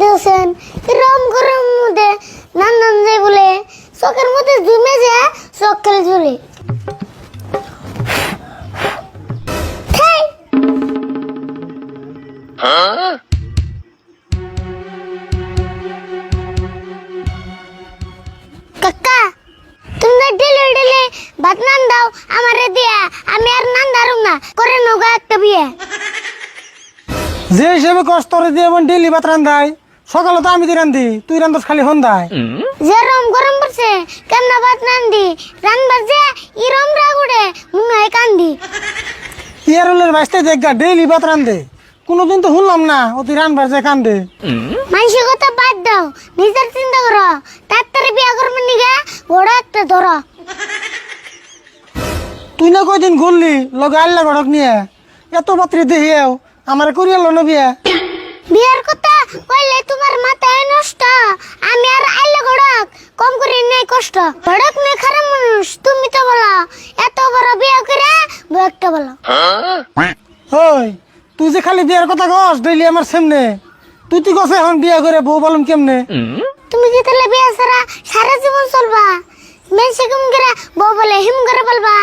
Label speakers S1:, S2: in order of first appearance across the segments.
S1: দেখছেন কিরম গরম মধ্যে নান নান যায় বলে, চোখের মধ্যে জমে যায় চোখ খেলে ঝুলে কাকা, তুমি ডেলে ডেলে ভাত নান দাও, আমারে দিয়া, আমি আর নান দারুম না, করে নৌকা একটা বিয়ে।
S2: যে হিসেবে কষ্ট করে দিয়ে ডেলি ভাত রান্ধাই সকালে তো আমি দি রান্ধি তুই রান্ধস খালি সন্ধ্যায়।
S1: যেরম গরম পড়ছে কেমন ভাত নান্দি রানবার যে ই ইরম রাগুড়ে হয় কান্দি।
S2: ইয়ারুলের বাইসতে দেখা ডেইলি ভাত রান্ধে কোনোদিন তো শুনলাম না ও তুই রানবার যে কান্দে।
S1: মানুষের কথা বাদ দাও নিজের চিন্তা করো। তাড়াতাড়ি বিয়া করবেন নিগা বড় একটা ধরো।
S2: তুই না কয়দিন ঘুরলি লগে আল্লাহ গড়ক নিয়ে এত পাত্রী দেহিয়াও আমার করিয়াল না বিয়া।
S1: বিয়ার কথা কইলে তোমার মাথায় নষ্ট। আমি আর আইলে গড়ক কম করে নেই কষ্ট। গড়ক নেই খারাপ মানুষ তুমি তো বলো। এত বড় বিয়া করে বউ একটা বলো।
S2: ওই তুই যে খালি বিয়ার কথা কস ডেইলি আমার সামনে। তুই তুই কস এখন বিয়া করে বউ বলম কেমনে?
S1: তুমি কি তাহলে বিয়া ছাড়া সারা জীবন চলবা? মেনসে কেমন করে বউ বলে হিম করে বলবা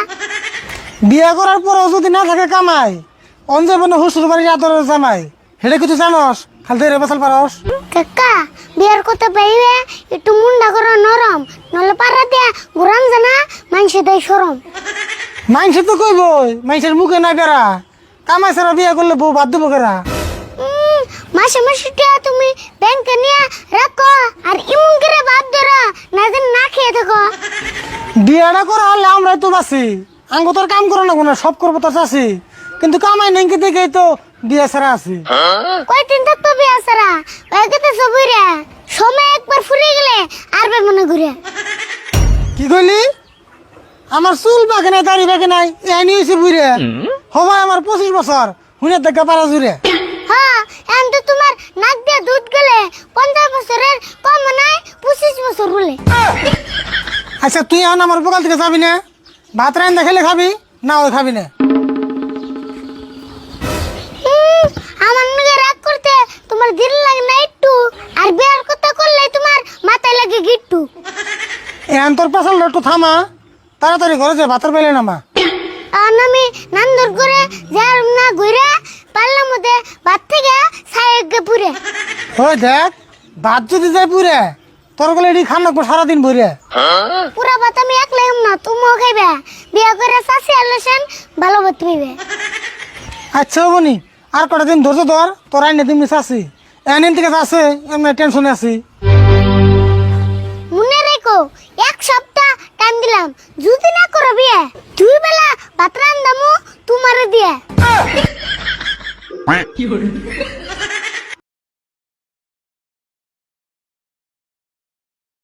S2: বিয়া করার পরেও যদি না থাকে কামাই অঞ্জীবনে হুসুর বাড়ির আদরের জামাই। সেটা কিছু জানস? খালি ধরে বেসাল পারস?
S1: কাকা বিয়ার কথা পাইবে একটু মুন্ডা করো নরম নলে পাড়া দিয়া ঘুরান জানা মানুষে দেয় সরম।
S2: মাইনসে তো কইবই মাইনসের মুখে না বেড়া। কামাই ছাড়া বিয়া করলে বউ বাদ দেবো কেরা?
S1: মাসে মাসে টিয়া তুমি ব্যাংকে নিয়ে রাখো আর ইমন করে বাদ ধরো না যেন না খেয়ে থাকো।
S2: বিয়াটা করা হলে আমরাই তো বাসি আঙ্গ তোর কাম করো না কোনো সব করব তো চাষি। কিন্তু কামাই নেই দেখেই তো বিয়া ছাড়া আছি।
S1: কয়দিন থাকতো বিয়া ছাড়া? ওইকে সবুরে সময় একবার ফুরে গেলে আর বে মনে ঘুরে।
S2: কি কইলি? আমার চুল বাকে নাই দাড়ি বাকে নাই এনি হয়েছে বুড়ে হবাই আমার পঁচিশ বছর হুনে দেখা পারা জুড়ে।
S1: হ্যাঁ এখন তো তোমার নাক দিয়ে দুধ গেলে পঞ্চাশ বছরের কম নাই পঁচিশ বছর বলে।
S2: আচ্ছা তুই এখন আমার বকাল থেকে যাবি না? ভাত রান্না খেলে খাবি না ওই খাবি না? এখন তোর পেছাল একটু থামা। তাড়াতাড়ি ঘরে যে ভাতের পেলে নামা।
S1: আর আমি নান্দর করে যার না ঘুরে পারলাম মধ্যে ভাত থেকে সাইকে পুরে।
S2: ওই দেখ ভাত যদি যায় পুরে তোর গলে এটি খান রাখব সারাদিন ভরে।
S1: পুরা ভাত আমি একলাই না তুমিও খাইবে। বিয়া করে চাষি আলোচন ভালো ভাত পাইবে
S2: আচ্ছা বনি আর কটা দিন ধরছো ধর তোর আইনে তুমি চাষি এনে থেকে আছে এমনি টেনশনে আছি।
S1: দিলাম যদি না করো বিয়ে দুই বেলা ভাত রান্দামু তোমারে দিয়ে।